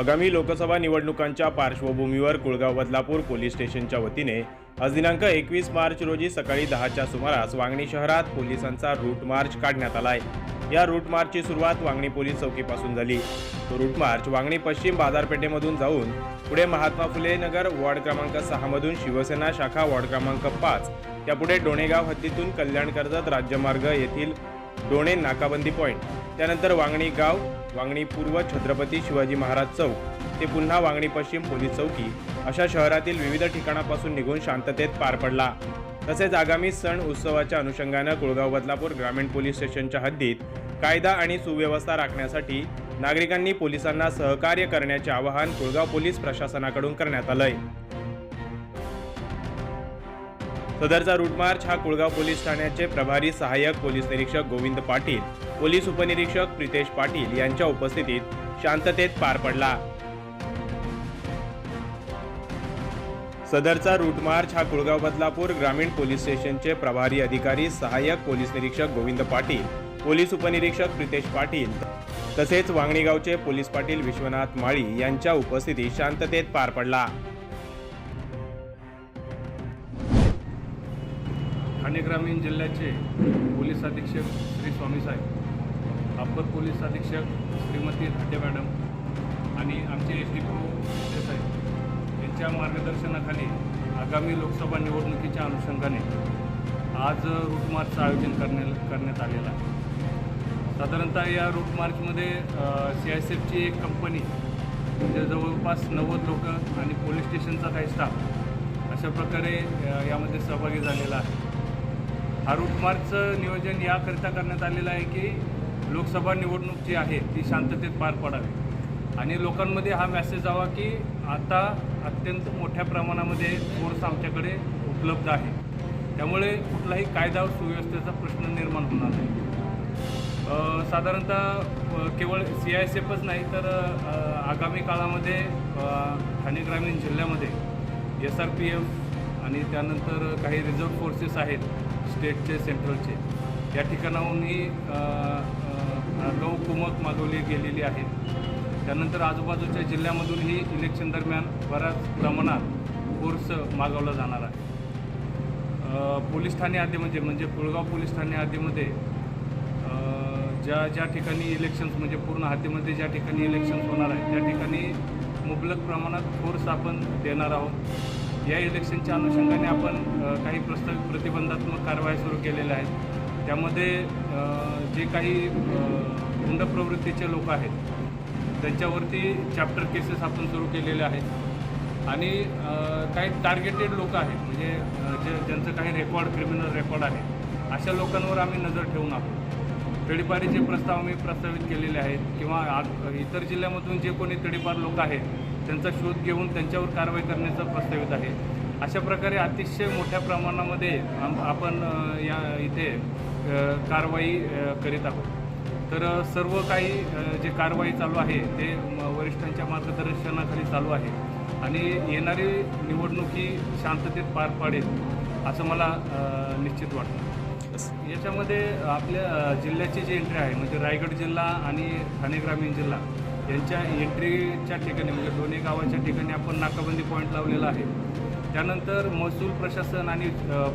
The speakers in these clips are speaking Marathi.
आगामी लोकसभा निवडणुकांच्या पार्श्वभूमीवर कुळगाव बदलापूर पोलीस स्टेशनच्या वतीने आज दिनांक एकवीस मार्च रोजी सकाळी दहाच्या सुमारास वांगणी शहरात पोलिसांचा रूट मार्च काढण्यात आलाय. या रूट मार्चची सुरुवात वांगणी पोलीस चौकीपासून झाली. तो रूट मार्च वांगणी पश्चिम बाजारपेठेमधून जाऊन पुढे महात्मा फुले नगर वॉर्ड क्रमांक सहामधून शिवसेना शाखा वॉर्ड क्रमांक पाच त्यापुढे डोणेगाव हद्दीतून कल्याण कर्जत राज्यमार्ग येथील डोणे नाकाबंदी पॉईंट त्यानंतर वांगणी गाव वांगणी पूर्व छत्रपती शिवाजी महाराज चौक ते पुन्हा वांगणी पश्चिम पोलीस चौकी अशा शहरातील विविध ठिकाणापासून निघून शांततेत पार पडला. तसेच आगामी सण उत्सवाच्या अनुषंगानं कुळगाव बदलापूर ग्रामीण पोलीस स्टेशनच्या हद्दीत कायदा आणि सुव्यवस्था राखण्यासाठी नागरिकांनी पोलिसांना सहकार्य करण्याचे आवाहन कुळगाव पोलीस प्रशासनाकडून करण्यात आलंय. सदरचा रूटमार्च हा कुळगाव पोलीस ठाण्याचे प्रभारी सहाय्यक पोलीस निरीक्षक गोविंद पाटील पोलीस उपनिरीक्षक प्रितेश पाटील यांच्या उपस्थितीत शांततेत पार पडला. सदरचा रूटमार्च हा कुळगाव बदलापूर ग्रामीण पोलीस स्टेशनचे प्रभारी अधिकारी सहाय्यक पोलीस निरीक्षक गोविंद पाटील पोलीस उपनिरीक्षक प्रितेश पाटील तसेच वांगणीगावचे पोलीस पाटील विश्वनाथ माळी यांच्या उपस्थितीत शांततेत पार पडला. ठाणे ग्रामीण जिल्ह्याचे पोलीस अधीक्षक श्री स्वामीसाहेब अप्पर पोलीस अधीक्षक श्रीमती धाटे मॅडम आणि आमचे एस डी पी साहेब यांच्या मार्गदर्शनाखाली आगामी लोकसभा निवडणुकीच्या अनुषंगाने आज रूट मार्चचं आयोजन करण्या करण्यात आलेलं आहे. साधारणतः या रूट मार्चमध्ये सी आय सी एफची एक कंपनी म्हणजे जवळपास नव्वद लोक आणि पोलीस स्टेशनचा काही स्टाफ अशा प्रकारे यामध्ये सहभागी झालेला आहे. हा रूटमार्चचं नियोजन याकरिता करण्यात आलेलं आहे की लोकसभा निवडणूक जी आहे ती शांततेत पार पडावी. आणि लोकांमध्ये हा मेसेज जावा की आता अत्यंत मोठ्या प्रमाणामध्ये फोर्स आमच्याकडे उपलब्ध आहे. त्यामुळे कुठलाही कायदा व सुव्यवस्थेचा प्रश्न निर्माण होणार नाही. साधारणतः केवळ सी आय एस एफच नाही तर आगामी काळामध्ये ठाणे ग्रामीण जिल्ह्यामध्ये एस आर पी एफ आणि त्यानंतर काही रिझर्व्ह फोर्सेस आहेत स्टेटचे सेंट्रलचे. या ठिकाणाहूनही अ, गौ कुमक मागवली गेलेली आहे त्यानंतर आजूबाजूच्या जिल्ह्यामधूनही इलेक्शन दरम्यान बऱ्याच प्रमाणात फोर्स मागवला जाणार आहे. पोलीस ठाणे आधीमध्ये म्हणजे पुळगाव पोलीस ठाणे आधीमध्ये ज्या ज्या ठिकाणी इलेक्शन्स म्हणजे पूर्ण हातीमध्ये ज्या ठिकाणी इलेक्शन्स होणार आहे त्या ठिकाणी मुबलक प्रमाणात फोर्स आपण देणार आहोत. या इलेक्शनच्या अनुषंगाने आपण काही प्रस्तावित प्रतिबंधात्मक कारवाया सुरू केलेल्या आहेत. त्यामध्ये जे काही गुंड प्रवृत्तीचे लोक आहेत त्यांच्यावरती चॅप्टर केसेस आपण सुरू केलेले आहेत. आणि काही टार्गेटेड लोक आहेत म्हणजे जे ज्यांचं काही रेकॉर्ड क्रिमिनल रेकॉर्ड आहे अशा लोकांवर आम्ही नजर ठेवून आहोत. तडीपारीचे प्रस्ताव आम्ही प्रस्तावित केलेले आहेत किंवा आ- इतर जिल्ह्यामधून जे कोणी तडीपार लोक आहेत त्यांचा शोध घेऊन त्यांच्यावर कारवाई करण्याचं प्रस्तावित आहे. अशा प्रकारे अतिशय मोठ्या प्रमाणामध्ये आम- आपण या इथे कारवाई करीत आहोत. तर सर्व काही जे कारवाई चालू आहे ते वरिष्ठांच्या मार्गदर्शनाखाली चालू आहे. आणि येणारी निवडणूक शांततेत पार पाडेल असं मला निश्चित वाटतं. याच्यामध्ये आपल्या जिल्ह्याची जी एंट्री आहे म्हणजे रायगड जिल्हा आणि ठाणे ग्रामीण जिल्हा यांच्या एंट्रीच्या ठिकाणी म्हणजे दोन्ही गावाच्या ठिकाणी आपण नाकाबंदी पॉईंट लावलेला आहे. त्यानंतर महसूल प्रशासन आणि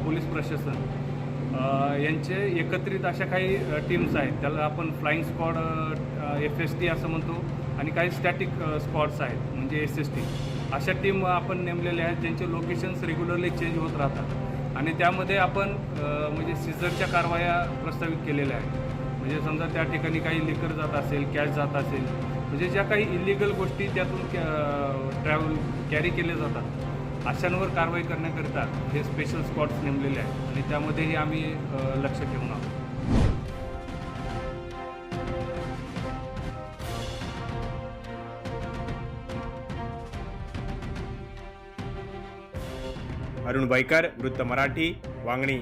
पोलीस प्रशासन यांचे एकत्रित अशा काही टीम्स आहेत. त्याला आपण flying squad F S T असं म्हणतो आणि काही स्टॅटिक स्क्वॉड्स आहेत म्हणजे एस एस टी अशा टीम आपण नेमलेल्या आहेत ज्यांचे लोकेशन्स रेग्युलरली चेंज होत राहतात. आणि त्यामध्ये आपण म्हणजे सिझरच्या कारवाया प्रस्तावित केलेल्या आहेत. म्हणजे समजा त्या ठिकाणी काही लिकर जात असेल कॅश जात असेल म्हणजे ज्या काही इलिगल गोष्टी त्यातून ट्रॅव्हल कॅरी केले जातात. अशांवर कारवाई करण्याकरिता हे स्पेशल स्पॉट्स नेमलेले आहेत आणि त्यामध्येही आम्ही लक्ष ठेवून आहोत. अरुण बैकर वृत्त मराठी वांगणी.